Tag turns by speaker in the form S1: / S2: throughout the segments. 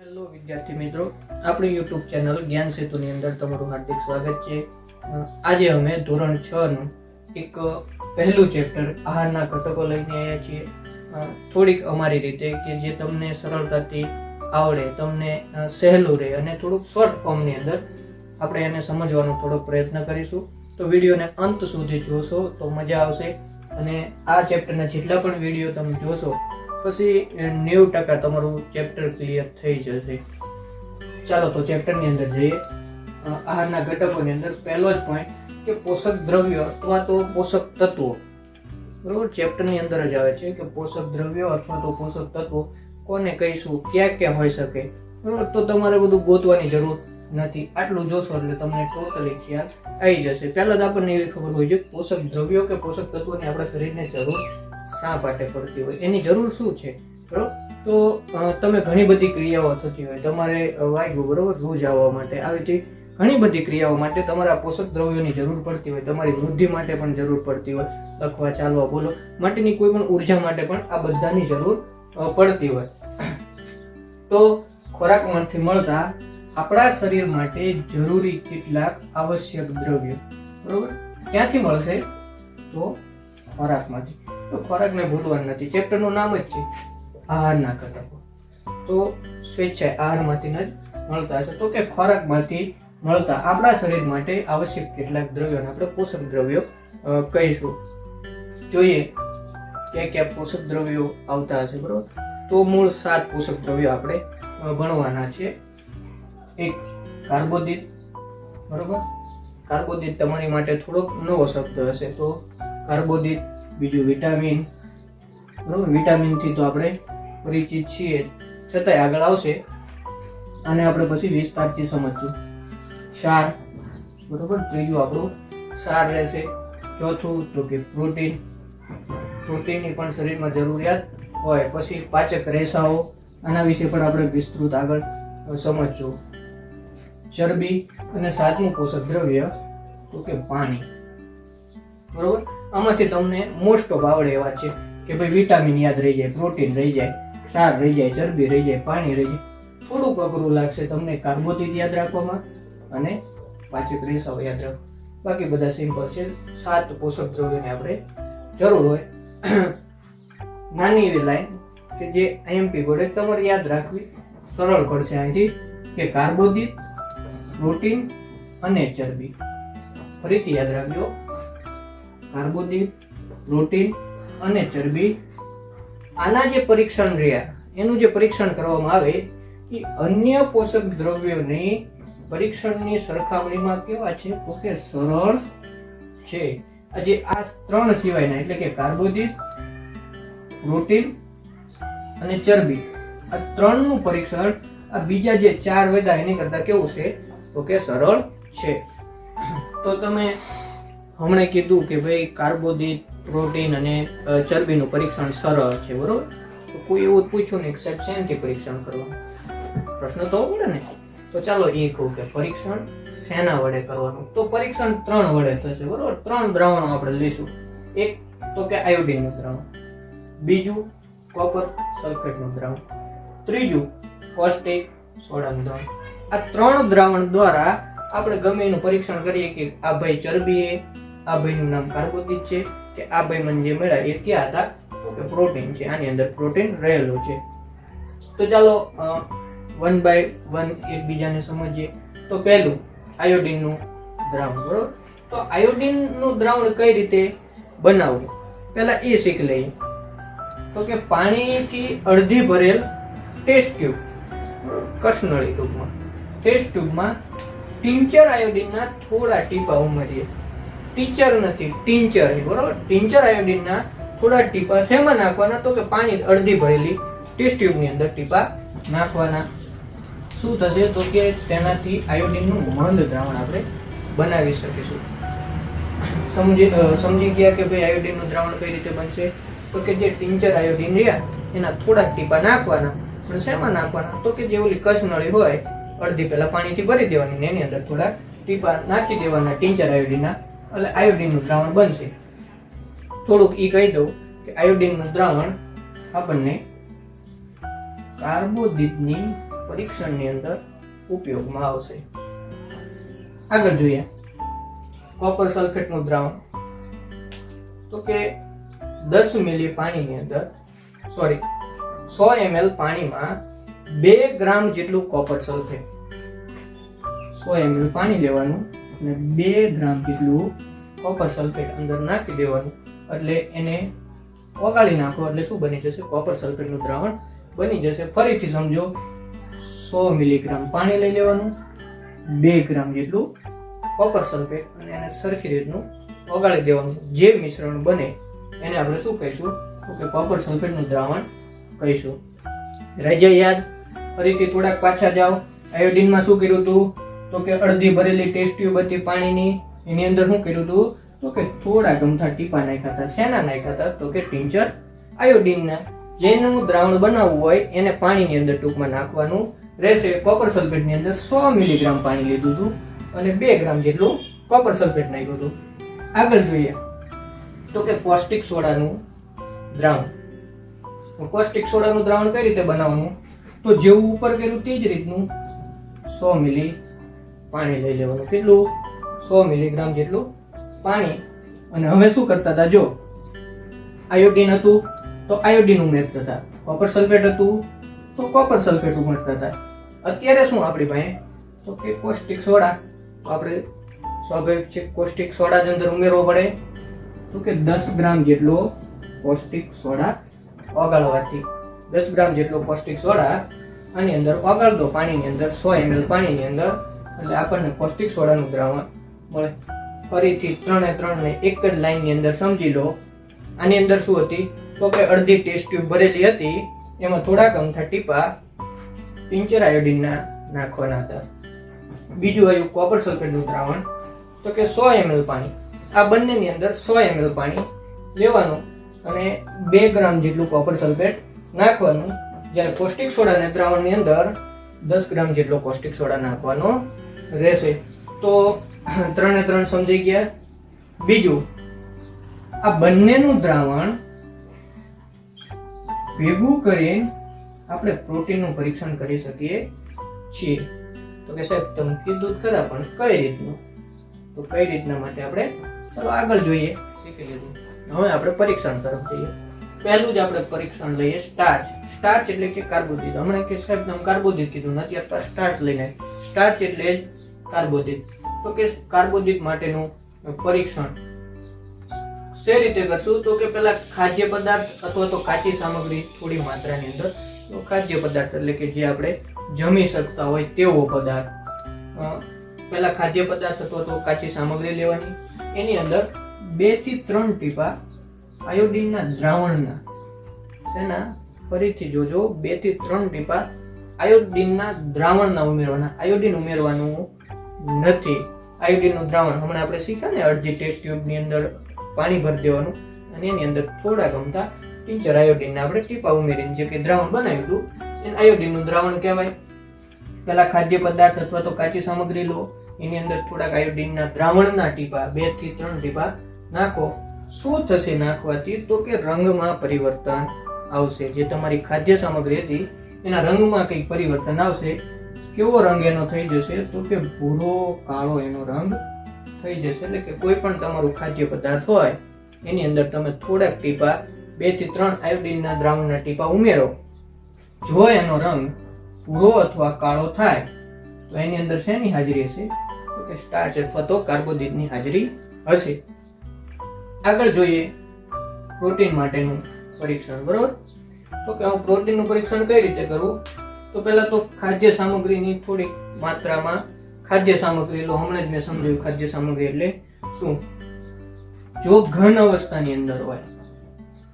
S1: Hello વિદ્યાર્થી મિત્રો. આપણી યુટ્યુબ ચેનલ જ્ઞાન સેતુની અંદર તમારું હાર્દિક સ્વાગત છે. આજે અમે ધોરણ છ નું એક પહેલું ચેપ્ટર આહારના ઘટકો લઈને આવ્યા છીએ. થોડીક અમારી રીતે કે જે તમને સરળતાથી આવડે, તમને સહેલું રહે અને થોડુંક શોર્ટ ફોર્મની અંદર આપણે એને સમજવાનો થોડો પ્રયત્ન કરીશું. તો વિડીયોને અંત સુધી જોશો તો મજા આવશે. અને આ ચેપ્ટરના જેટલા પણ વીડિયો તમે જોશો પછી નેવું ટકા તમારું ચેપ્ટર ક્લિયર થઈ જશે. ચાલો તો ચેપ્ટરની અંદર જઈએ. આહારના ઘટકોની અંદર પહેલો જ પોઈન્ટ કે પોષક દ્રવ્યો અથવા તો પોષક તત્વો. બરોબર? ચેપ્ટરની અંદર જ આવે છે કે પોષક દ્રવ્યો અથવા તો પોષક તત્વો કોને કહીશું, ક્યાં ક્યાં હોઈ શકે? બરોબર? તો તમારે બધું ગોતવાની જરૂર નથી. આટલું જોશો એટલે તમને ટોટલી ખ્યાલ આવી જશે. પહેલા જ આપણને એવી ખબર હોય છે પોષક દ્રવ્યો કે પોષક તત્વોની આપણા શરીરને જરૂર શા માટે પડતી હોય, એની જરૂર શું છે? બરોબર? તો તમે ઘણી બધી ક્રિયાઓ થતી હોય, તમારે વાગ્યું બરોબર? રૂજ આવવા માટે. આવી રીતે ઘણી બધી ક્રિયાઓ માટે તમારા પોષક દ્રવ્યોની જરૂર પડતી હોય, તમારી વૃદ્ધિ માટે પણ જરૂર પડતી હોય. લખવા, ચાલવા, બોલો, માટેની કોઈ પણ ઊર્જા માટે પણ આ બધાની જરૂર પડતી હોય. તો ખોરાકમાંથી મળતા આપણા શરીર માટે જરૂરી કેટલાક આવશ્યક દ્રવ્યો, બરોબર? ક્યાંથી મળશે? તો ખોરાકમાંથી. ખોરાકને ભૂલવાનું નથી. ચેપ્ટરનું નામ જ છે આહારના ઘટકો. તો સ્વેચ્છાએ આહારમાંથી જ મળતા હશે. તો કે ખોરાકમાંથી મળતા આપણા શરીર માટે આવશ્યક કેટલાક દ્રવ્યોને આપણે પોષક દ્રવ્યો કહીશું. જોઈએ ક્યાં ક્યાં પોષક દ્રવ્યો આવતા હશે, બરોબર? તો મૂળ સાત પોષક દ્રવ્યો આપણે ગણવાના છે એક કાર્બોદિત, બરોબર? કાર્બોદિત તમારી માટે થોડોક નવો શબ્દ હશે તો કાર્બોદિત બીજું વિટામિન, બરોબર? વિટામિનથી તો આપણે પરિચિત છીએ. છતાંય આગળ આવશે. અને આપણે પછી વિસ્તારથી સમજશું. ક્ષાર, બરોબર? ત્રીજું આપણું ક્ષાર રહેશે. ચોથું તો કે પ્રોટીન. પ્રોટીનની પણ શરીરમાં જરૂરિયાત હોય. પછી પાચક રેસાઓ, આના વિશે પણ આપણે વિસ્તૃત આગળ સમજશું. ચરબી અને સાતમું પોષક દ્રવ્ય તો કે પાણી. બરોબર? આમાંથી તમને મોસ્ટ ઓફ આવડે એવા છે કે ભાઈ વિટામિન યાદ રહી જાય પ્રોટીન રહી જાય, ક્ષાર રહી જાય, ચરબી રહી જાય, પાણી રહી જાય. થોડુંક અઘરું લાગશે તમને કાર્બોદિત યાદ રાખવામાં અને પાછી પ્રેસાઓ યાદ રાખો બાકી બધા સિમ્પલ છે. સાત પોષક દ્રવ્યોની આપણે જરૂર હોય. નાની એવી લાઈન કે જે આઈએમપી ગોળે તમારે યાદ રાખવી સરળ પડશે અહીંથી કે કાર્બોદિત પ્રોટીન અને ચરબી. ફરીથી યાદ રાખજો. કાર્બોદિત, પ્રોટીન અને ચરબી. આના જે પરીક્ષણ રહ્યા, એનું જે પરીક્ષણ કરવામાં આવે, એ અન્ય પોષક દ્રવ્યોની પરીક્ષણની સરખામણીમાં કેવા છે? તો કે સરળ છે. આજે આ ત્રણ સિવાયના, એટલે કે કાર્બોદિત, પ્રોટીન અને ચરબી, આ ત્રણનું પરીક્ષણ, આ બીજા જે ચાર વેદા એની કરતા કેવું છે? તો કે સરળ છે. તો તમે હમણાં કીધું કે ભાઈ કાર્બોદિત પ્રોટીન અને ચરબીનું પરીક્ષણ સરળ છે, બરોબર? તો કોઈ એવું પૂછ્યું ને સાહેબ શેનાથી પરીક્ષણ કરવાનું? પ્રશ્ન તો પડે ને. તો ચાલો એ કહું કે પરીક્ષણ શેના વડે કરવાનું? તો પરીક્ષણ ત્રણ વડે થશે, બરોબર? ત્રણ દ્રાવણો આપણે લઈશું. એક તો કે આયોડિનનું દ્રાવણ, બીજું કોપર સલ્ફેટનું દ્રાવણ, ત્રીજું કોસ્ટિક સોડાનું દ્રાવણ. આ ત્રણ દ્રાવણ દ્વારા આપણે ગમે એનું પરીક્ષણ કરીએ કે આ ભાઈ ચરબી આ ભાઈનું નામ કાર્બોદિત છે કે આ ભાઈ મને જે મળ્યા એ ક્યાં હતા? તો કે પ્રોટીન છે. આની અંદર પ્રોટીન રહેલું છે. તો ચાલો વન બાય વન એકબીજાને સમજીએ. તો પહેલું આયોડિનનું દ્રાવણ, બરોબર? તો આયોડિનનું દ્રાવણ કઈ રીતે બનાવવું? પહેલાં એ શીખ લઈએ. તો કે પાણીથી અડધી ભરેલ ટેસ્ટ ટ્યુબ કસનળી ટૂંકમાં. ટેસ્ટ ટ્યુબમાં ટિંચર આયોડિનના થોડા ટીપા ઉમેરીએ. ટીચર નથી, ટીંચર છે, બરોબર? ટીંચર આયોડિનના થોડા ટીપા શેમાં નાખવાના? તો કે પાણી અડધી ભરેલી ટેસ્ટ ટ્યુબની અંદર ટીપા નાખવાના. શું થશે? તો કે તેનાથી આયોડિનનું મંદ દ્રાવણ આપણે બનાવી શકીશું. સમજી સમજી ગયા કે ભાઈ આયોડિનનું દ્રાવણ કઈ રીતે બનશે? તો કે જે ટિંચર આયોડિન રહ્યા, એના થોડાક ટીપા નાખવાના. પણ શેમાં નાખવાના? તો કે જે ઓલી કસનળી હોય, અડધી પહેલાં પાણીથી ભરી દેવાની ને એની અંદર થોડા ટીપા નાખી દેવાના ટિંચર આયોડિનના. એટલે આયોડિનનું દ્રાવણ બનશે. થોડુંક એ કહી દઉં કે આયોડિનનું દ્રાવણ આપણને કાર્બોદિતની પરીક્ષણની અંદર ઉપયોગમાં આવશે. આગળ જોઈએ. કોપર સલ્ફેટનું દ્રાવણ. તો કે દસ મિલી પાણીની અંદર સોરી સો એમએલ પાણીમાં બે ગ્રામ જેટલું કોપર સલ્ફેટ સો એમએલ પાણી લેવાનું. અને બે ગ્રામ જેટલું કોપર સલ્ફેટ અંદર નાખી દેવાનું. એટલે એને ઓગાળી નાખો. એટલે શું બની જશે? કોપર સલ્ફેટનું દ્રાવણ બની જશે. ફરીથી સમજો, સો મિલીગ્રામ પાણી લઈ લેવાનું, બે ગ્રામ જેટલું કોપર સલ્ફેટ અને એને સરખી રીતનું ઓગાળી દેવાનું. જે મિશ્રણ બને, એને આપણે શું કહીશું? તો કે કોપર સલ્ફેટનું દ્રાવણ કહીશું. રહી યાદ, ફરીથી થોડાક પાછા જાઓ. આયોડિનમાં શું કર્યું હતું? તો કે અડધી ભરેલી ટેસ્ટ ટ્યુબ હતી પાણીની, એની અંદર શું કર્યું હતું તો કે થોડા ગમથા ટીપા નાખ્યા હતા, શેના નાખ્યા હતા? તો કે ટિંચર આયોડીનના. જેનું દ્રાવણ બનાવવું હોય એને પાણીની અંદર ટૂંકમાં નાખવાનું રહેશે. કોપર સલ્ફેટની અંદર સો મિલીગ્રામ પાણી લીધું હતું અને બે ગ્રામ જેટલું કોપર સલ્ફેટ નાખ્યું હતું. આગળ જોઈએ. તો કે કોસ્ટિક સોડાનું દ્રાવણ. કોસ્ટિક સોડાનું દ્રાવણ કઈ રીતે બનાવવાનું? તો જેવું ઉપર કર્યું તે જ રીતનું સો મિલી પાણી લઈ લેવાનું. કેટલું? સો મિલીગ્રામ જેટલું પાણી. અને હવે શું કરતા હતા? જો આયોડિન હતું તો આયોડિન ઉમેરતા હતા કોપર સલ્ફેટ હતું તો કોપર સલ્ફેટ ઉમેરતા હતા અત્યારે શું આપણી પાસે? તો કે કોસ્ટિક સોડા તો આપણે સ્વાભાવિક છે કોસ્ટિક સોડા જ અંદર ઉમેરવો પડે. તો કે દસ ગ્રામ જેટલો કોસ્ટિક સોડા ઓગાળવાથી. દસ ગ્રામ જેટલો પૌષ્ટિક સોડા આની અંદર ઓગાળ દો પાણીની અંદર સો એમએલ પાણીની અંદર એટલે આપણને પૌષ્ટિક સોડાનું દ્રાવણ મળે. ફરીથી ત્રણે ત્રણને એક જ લાઈનની અંદર સમજી લો. આની અંદર શું હતી? તો કે અડધી ટેસ્ટ ટ્યુબ ભરેલી હતી, એમાં થોડાક અમથા ટીપા પિંચર આયોડિનના નાખવાના હતા. બીજું આવ્યું કોપર સલ્ફેટનું દ્રાવણ. તો કે સો એમએલ પાણી. આ બંનેની અંદર સો એમએલ પાણી લેવાનું અને બે ગ્રામ જેટલું કોપર સલ્ફેટ નાખવાનું. જ્યારે કોસ્ટિક સોડાના દ્રાવણની અંદર દસ ગ્રામ જેટલો કોસ્ટિક સોડા નાખવાનો રહેશે. તો ત્રણે ત્રણ સમજી ગયા. બીજું, આ બંનેનું દ્રાવણ ભેગું કરીને આપણે પ્રોટીનનું પરીક્ષણ કરી શકીએ છીએ. તો કે સાહેબ, તમે કીધું કરા પણ કઈ રીતનું? તો કઈ રીતના માટે આપણે? ચાલો આગળ જોઈએ. શીખી લીધું. હવે આપણે પરીક્ષણ તરફ જઈએ. પહેલું જ આપણે પરીક્ષણ લઈએ સ્ટાર્ચ સ્ટાર્ચ એટલે કે કાર્બોદિત. હમણાં કે સાહેબ તમે કાર્બોદિત કીધું, નથી આપતા સ્ટાર્ચ લઈને. સ્ટાર્ચ એટલે કાર્બોદિત. તો કે કાર્બોદિત માટેનું પરીક્ષણ. શે રીતે કરશું? તો કે પહેલા ખાદ્ય પદાર્થ અથવા તો કાચી સામગ્રી થોડી માત્રાની અંદર. ખાદ્ય પદાર્થ એટલે કે જે આપણે જમી શકતા હોય તેવો પદાર્થ. પેલા ખાદ્ય પદાર્થ અથવા તો કાચી સામગ્રી લેવાની. એની અંદર બેથી ત્રણ ટીપા આયોડિનના દ્રાવણના શેના? ફરીથી જોજો. બેથી ત્રણ ટીપા આયોડિનના દ્રાવણના ઉમેરવાના. આયોડિન ઉમેરવાનું નથી. આયોડિનનું દ્રાવણ હમણાં આપણે શીખ્યા ને, અડધી ટેસ્ટ ટ્યુબની અંદર પાણી ભરી દેવાનું અને એની અંદર થોડા ગમતા ટિંચર આયોડિનના આપણે ટીપા ઉમેરીને, જે કે દ્રાવણ બનાવ્યું હતું, એને આયોડિનનું દ્રાવણ કહેવાય. પહેલાં ખાદ્ય પદાર્થ અથવા તો કાચી સામગ્રી લો, એની અંદર થોડાક આયોડિનના દ્રાવણના ટીપા, બેથી ત્રણ ટીપા નાખો. શું થશે નાખવાથી તો કે રંગમાં પરિવર્તન આવશે. જે તમારી ખાદ્ય સામગ્રી હતી, એના રંગમાં કંઈક પરિવર્તન આવશે. કેવો રંગ એનો થઈ જશે? તો કે ભૂરો, કાળો એનો રંગ થઈ જશે. એટલે કે કોઈ પણ તમારું ખાદ્ય પદાર્થ હોય, એની અંદર તમે થોડાક ટીપા, બેથી ત્રણ આયોડિનના દ્રાવણના ટીપા ઉમેરો. જો એનો રંગ ભૂરો અથવા કાળો થાય, તો એની અંદર શેની હાજરી હશે? તો કે સ્ટાર્ચ અથવા તો કાર્બોદિતની હાજરી હશે. આગળ જોઈએ પ્રોટીન માટેનું પરીક્ષણ, બરોબર? તો કે હું પ્રોટીનનું પરીક્ષણ કઈ રીતે કરું? તો પહેલા તો ખાદ્ય સામગ્રીની થોડીક માત્રામાં ખાદ્ય સામગ્રી, લો, હમણાં જ મેં સમજાવ્યું ખાદ્ય સામગ્રી એટલે શું? જો ઘન અવસ્થાની અંદર હોય,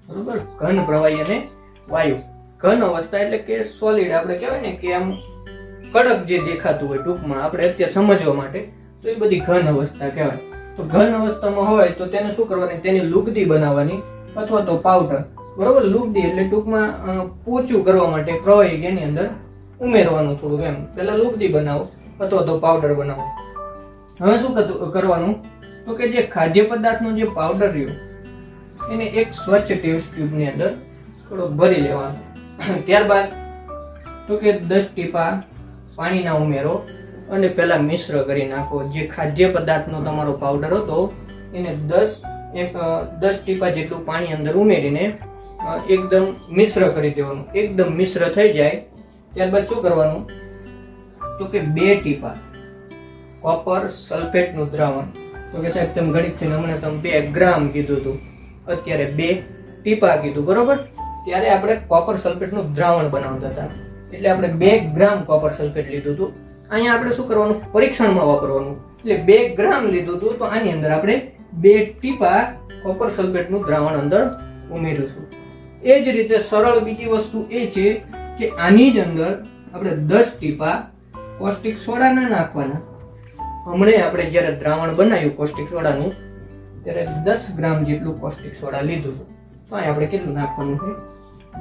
S1: બરોબર? ઘન પ્રવાહી અને વાયુ. ઘન અવસ્થા એટલે કે સોલિડ આપણે કહેવાય ને કે આમ કડક જે દેખાતું હોય ટૂંકમાં, આપણે અત્યારે સમજવા માટે, તો એ બધી ઘન અવસ્થા કહેવાય. તો ઘન અવસ્થામાં હોય તો તેને શું કરવાની? તેની લુગદી બનાવવાની અથવા તો પાવડર બરોબર? લુગદી એટલે ટૂંકમાં પોચું કરવા માટે પ્રવાહી એની અંદર ઉમેરવાનું થોડું એમ. પહેલા લુગદી બનાવો અથવા તો પાવડર બનાવો. હવે શું કરવાનું? તો કે જે ખાદ્ય પદાર્થનો જે પાવડર રહ્યો, એને એક સ્વચ્છ ટેસ્ટ ટ્યુબની અંદર થોડોક ભરી લેવાનો. ત્યારબાદ તો કે દસ ટીપા પાણીના ઉમેરો. અને પહેલા મિશ્ર કરી નાખો. જે ખાદ્ય પદાર્થનો તમારો પાવડર હતો, એને દસ એક દસ ટીપા જેટલું પાણી અંદર ઉમેરીને એકદમ મિશ્ર કરી દેવાનું. એકદમ મિશ્ર થઈ જાય. ત્યારબાદ શું કરવાનું? તો કે બે ટીપા કોપર સલ્ફેટનું દ્રાવણ. તો કે સાહેબ, તમે ગણિત થઈને હમણાં તમે બે ગ્રામ કીધું હતું. અત્યારે બે ટીપા કીધું, બરોબર? ત્યારે આપણે કોપર સલ્ફેટનું દ્રાવણ બનાવતા હતા. એટલે આપણે બે ગ્રામ કોપર સલ્ફેટ લીધું હતું. અહીંયા આપણે શું કરવાનું? પરીક્ષણમાં વાપરવાનું. એટલે બે ગ્રામ લીધું હતું, તો આની અંદર આપણે બે ટીપા કોપર સલ્ફેટનું દ્રાવણ અંદર ઉમેરીશું. એ જ રીતે સરળ બીજી વસ્તુ એ છે કે આની જ અંદર આપણે દસ ટીપા કોસ્ટિક સોડાના નાખવાના. હમણે આપણે જ્યારે દ્રાવણ બનાવ્યું કોસ્ટિક સોડાનું, ત્યારે દસ ગ્રામ જેટલું કોસ્ટિક સોડા લીધું હતું. તો અહીં આપણે કેટલું નાખવાનું છે?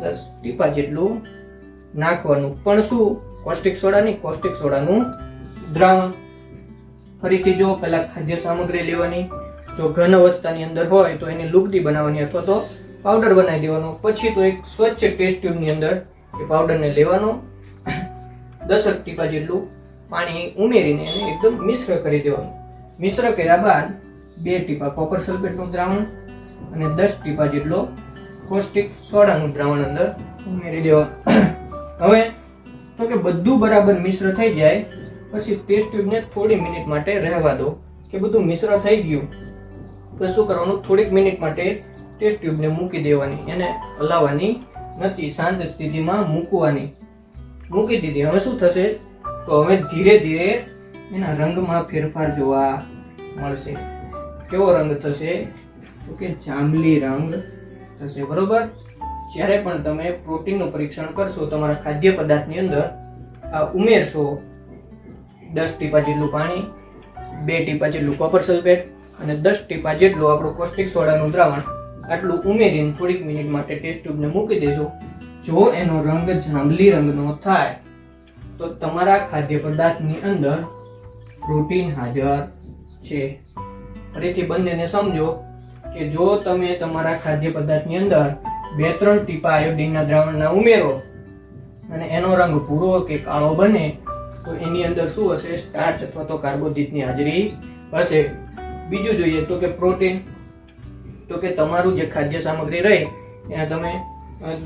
S1: દસ ટીપા જેટલું નાખવાનું. પણ શું? કોસ્ટિક સોડા નહીં કોસ્ટિક સોડાનું દ્રાવણ. ફરીથી જો પહેલા ખાદ્ય સામગ્રી લેવાની. જો ઘન અવસ્થાની અંદર હોય તો એની લુગદી બનાવવાની અથવા તો પાવડર બનાવી દેવાનો. પછી તો એક સ્વચ્છ ટેસ્ટ ટ્યુબની અંદર એ પાવડરને લેવાનો. દસક ટીપા જેટલું પાણી ઉમેરીને એને એકદમ મિશ્ર કરી દેવાનું. મિશ્ર કર્યા બાદ બે ટીપા કોપર સલ્ફેટનું દ્રાવણ અને દસ ટીપા જેટલો કોસ્ટિક સોડાનું દ્રાવણ અંદર ઉમેરી દેવાનું. હવે, તો કે બધું બરાબર મિશ્ર થઈ જાય, પછી ટેસ્ટ ટ્યુબને થોડી મિનિટ માટે રહેવા દો, કે બધું મિશ્ર થઈ ગયું. તો શું કરવાનું? થોડીક મિનિટ માટે ટેસ્ટ ટ્યુબને મૂકી દેવાની, એને હલાવવાની, નથી શાંત સ્થિતિમાં મૂકવાની. મૂકી દીધી. હવે શું થશે? તો હવે ધીરે ધીરે એના રંગમાં ફેરફાર જોવા મળશે. કેવો રંગ થશે? તો કે જાંબલી રંગ થશે, બરોબર? જ્યારે પણ તમે પ્રોટીનનું પરીક્ષણ કરશો, તમારા ખાદ્ય પદાર્થની અંદર, આ ઉમેરશો દસ ટીપા જેટલું પાણી, બે ટીપા જેટલું કોપર સલ્ફેટ અને દસ ટીપા જેટલું આપણું કોસ્ટિક સોડાનું દ્રાવણ. આટલું ઉમેરીને થોડીક મિનિટ માટે ટેસ્ટ ટ્યુબને મૂકી દેશો જો એનો રંગ જાંબલી રંગનો થાય, તો તમારા ખાદ્ય પદાર્થની અંદર પ્રોટીન હાજર છે. ફરીથી બંનેને સમજો કે જો તમે તમારા ખાદ્ય પદાર્થની અંદર બે ત્રણ ટીપા આયોડીનના દ્રાવણના ઉમેરો અને એનો રંગ ભૂરો કે કાળો બને, તો એની અંદર શું હશે? સ્ટાર્ચ અથવા તો કાર્બોદિતની હાજરી હશે. બીજું જોઈએ તો કે પ્રોટીન. તો કે તમારું જે ખાદ્ય સામગ્રી રહે, એને તમે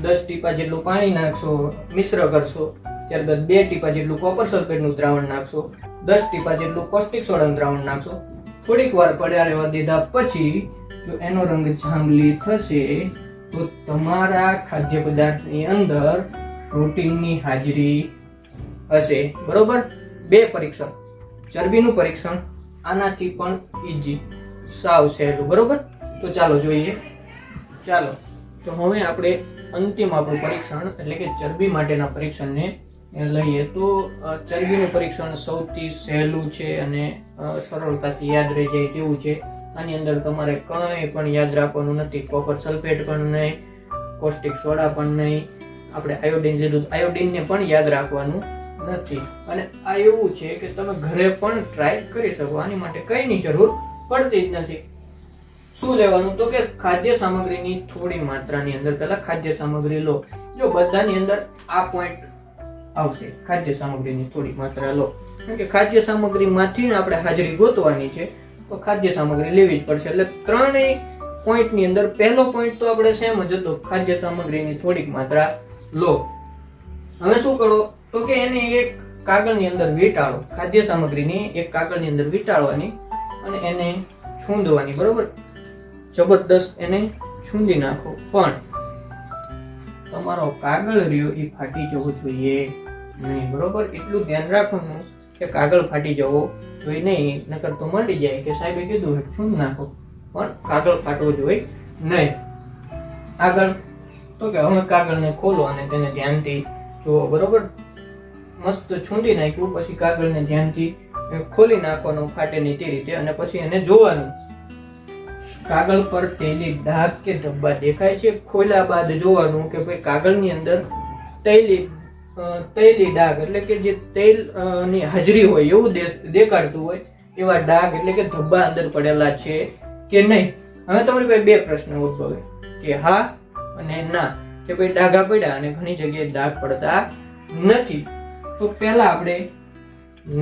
S1: દસ ટીપા જેટલું પાણી નાખશો, મિશ્ર કરશો, ત્યારબાદ બે ટીપા જેટલું કોપર સલ્ફેટનું દ્રાવણ નાખશો, દસ ટીપા જેટલું કોસ્ટિક સોડાનું દ્રાવણ નાખશો. થોડીક વાર પડ્યા રહેવા દીધા પછી જો એનો રંગ જાંબલી થશે તો તમારા ખાદ્ય પદાર્થની અંદર પ્રોટીનની હાજરી હશે, બરોબર? બે પરીક્ષણ. ચરબીનું પરીક્ષણ, આનાથી પણ ઈજી સાવ સહેલું, બરોબર? તો ચાલો જોઈએ. ચાલો, તો હવે આપણે અંતિમ આપણું પરીક્ષણ, એટલે કે ચરબી માટેના પરીક્ષણને લઈએ. તો ચરબીનું પરીક્ષણ સૌથી સહેલું છે અને સરળતાથી યાદ રહી જાય તેવું છે. આની અંદર તમારે કંઈ પણ યાદ રાખવાનું નથી. કોપર સલ્ફેટ પણ નહીં, કોસ્ટિક સોડા પણ નહીં. આપણે આયોડિન લીધું આયોડિનને પણ યાદ રાખવાનું નથી. અને આ એવું છે કે તમે ઘરે પણ ટ્રાય કરી શકો, આની માટે કંઈની જરૂર પડતી જ નથી. શું લેવાનું? તો કે ખાદ્ય સામગ્રીની થોડી માત્રાની અંદર, પહેલા ખાદ્ય સામગ્રી લો. જો બધાની અંદર આ પોઈન્ટ આવશે, ખાદ્ય સામગ્રીની થોડી માત્રા લો. કારણ કે ખાદ્ય સામગ્રીમાંથી આપણે હાજરી ગોતવાની છે. તો ખાદ્ય સામગ્રી લેવી જ પડશે. એટલે ત્રણેય પોઈન્ટની અંદર પહેલો પોઈન્ટ તો આપણે સેમ જ હતો. ખાદ્ય સામગ્રીની થોડીક માત્રા લો. હવે શું કરો? તો કે એને એક કાગળની અંદર વીંટાળો. ખાદ્ય સામગ્રીની એક કાગળની અંદર વીંટાળવાની અને એને છૂંદવાની, બરોબર? જબરદસ્ત એને છૂંદી નાખો. પણ તમારો કાગળ રહ્યો એ ફાટી જવો જોઈએ નહીં, બરોબર? એટલું ધ્યાન રાખવાનું કે કાગળ ફાટી જવો જોઈ નહીં, નકર તો મળી જાય કે સાહેબે કીધું છે છૂંદ નાખો. પણ કાગળ ફાટવો જોઈએ નહીં. આગળ તો કે હવે કાગળને ખોલો અને તેને ધ્યાનથી જુઓ, બરોબર? મસ્ત છૂંડી નાખ્યું, પછી કાગળને ધ્યાનથી ખોલી નાખવાનું ફાટે નહીં રીતે અને પછી એને જોવાનું. કાગળ પર તેલી ડાઘ કે ધબ્બા દેખાય છે? ખોલ્યા બાદ જોવાનું કે ભાઈ કાગળની અંદર તૈલી તૈલી ડાઘ, એટલે કે જે તેલની હાજરી હોય એવું દેખાડતું હોય, એવા ડાઘ એટલે કે ધબ્બા અંદર પડેલા છે કે નહીં? હવે તમારી પાસે બે પ્રશ્ન ઉદ્ભવે. કે હા અને ના. કે ભાઈ ડાઘા પડ્યા અને ઘણી જગ્યાએ ડાઘ પડતા નથી. તો પહેલા આપણે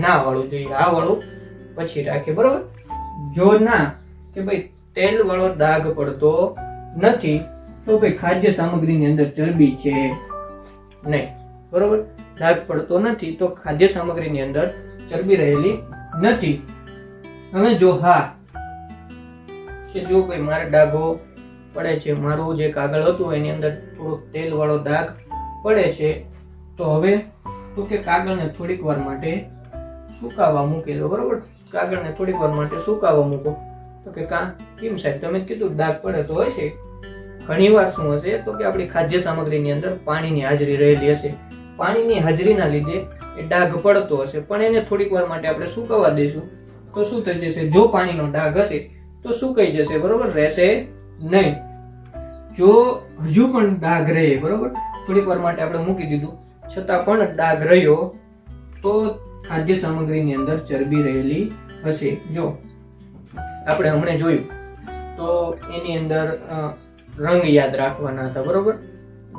S1: ના વાળું જોઈએ. આ વાળું પછી રાખીએ, બરોબર? જો ના, કે ભાઈ તેલ વાળો ડાઘ પડતો નથી, તો ભાઈ ખાદ્ય સામગ્રીની અંદર ચરબી છે નહીં. બરોબર? લાભ પડતો નથી તો ખાદ્ય સામગ્રીની અંદર ચરબી રહેલી નથી. હવે જો હા, કે જો કોઈ મારે ડાઘો પડે છે, મારું જે કાગળ હતું એની અંદર થોડોક તેલ વાળો ડાઘ પડે છે, તો હવે તો કે કાગળને થોડીક વાર માટે સુકાવા મૂકી દો બરોબર? કાગળને થોડીક વાર માટે સુકાવા મૂકો. તો કે કા, કેમ સાહેબ, તમે કીધું ડાઘ પડે તો હશે. ઘણી વાર શું હશે? તો કે આપણી ખાદ્ય સામગ્રીની અંદર પાણીની હાજરી રહેલી હશે. પાણીની હાજરીના લીધે એ ડાઘ પડતો હશે. પણ એને થોડીક વાર માટે આપણે સુકાવા દઈશું. તો શું થઈ જશે? જો પાણીનો ડાઘ હશે, તો સુકાઈ જશે. બરોબર? રહેશે નહીં. જો હજુ પણ ડાઘ રહે, બરોબર? થોડીક વાર માટે આપણે મૂકી દીધું. છતાં પણ ડાઘ રહ્યો, તો ખાદ્ય સામગ્રીની અંદર ચરબી રહેલી હશે. જો, આપણે હમણાં જોયું. તો એની અંદર રંગ યાદ રાખવાના હતા, બરોબર?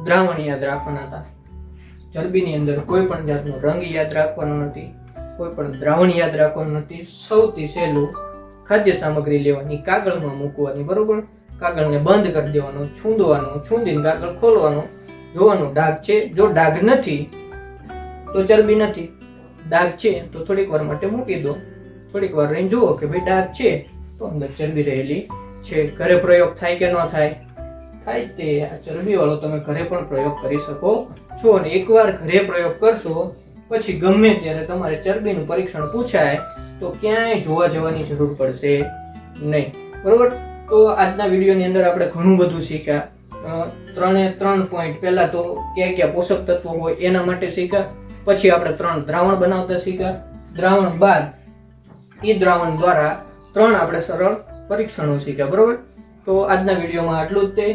S1: દ્રાવણ યાદ રાખવાના હતા. ચરબીની અંદર કોઈ પણ જાતનો રંગ યાદ રાખવાનો નથી, કોઈ પણ દ્રાવણ યાદ રાખવાનું નથી. સૌથી સહેલું ખાદ્ય સામગ્રી લેવાની કાગળમાં મૂકવાની, બરોબર? કાગળને બંધ કરી દેવાનું, છૂંદવાનો, છૂંદીને કાગળ ખોલવાનું. જોવાનું ડાઘ છે. જો ડાઘ નથી, તો ચરબી નથી. ડાઘ છે, તો થોડીક વાર માટે મૂકી દો. થોડીક વાર રહીને જુઓ કે ભાઈ ડાઘ છે, તો અંદર ચરબી રહેલી છે. ઘરે પ્રયોગ થાય કે ન થાય? થાય તે આ ચરબી વાળો તમે ઘરે પણ પ્રયોગ કરી શકો. છો અને એકવાર ઘરે પ્રયોગ કરશો, પછી ગમે ત્યારે તમારે ચરબીનું પરીક્ષણ પૂછાય, તો ક્યાંય જોવા જવાની જરૂર પડશે નહીં. બરોબર? તો આજના વિડીયોની અંદર આપણે ઘણું બધું શીખ્યા. ત્રણે ત્રણ પોઈન્ટ પહેલાં તો ક્યાં ક્યાં પોષક તત્વો હોય એના માટે શીખ્યા. પછી આપણે ત્રણ દ્રાવણ બનાવતા શીખ્યા. દ્રાવણ બાદ એ દ્રાવણ દ્વારા ત્રણ આપણે સરળ પરીક્ષણો શીખ્યા. બરોબર? તો આજના વિડીયોમાં આટલું જ તે.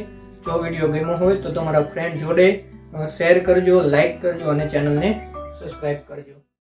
S1: જો વીડિયો ગમ્યો હોય તો તમારા ફ્રેન્ડ જોડે શેર કરજો લાઈક કરજો અને ચેનલને સબસ્ક્રાઈબ કરજો.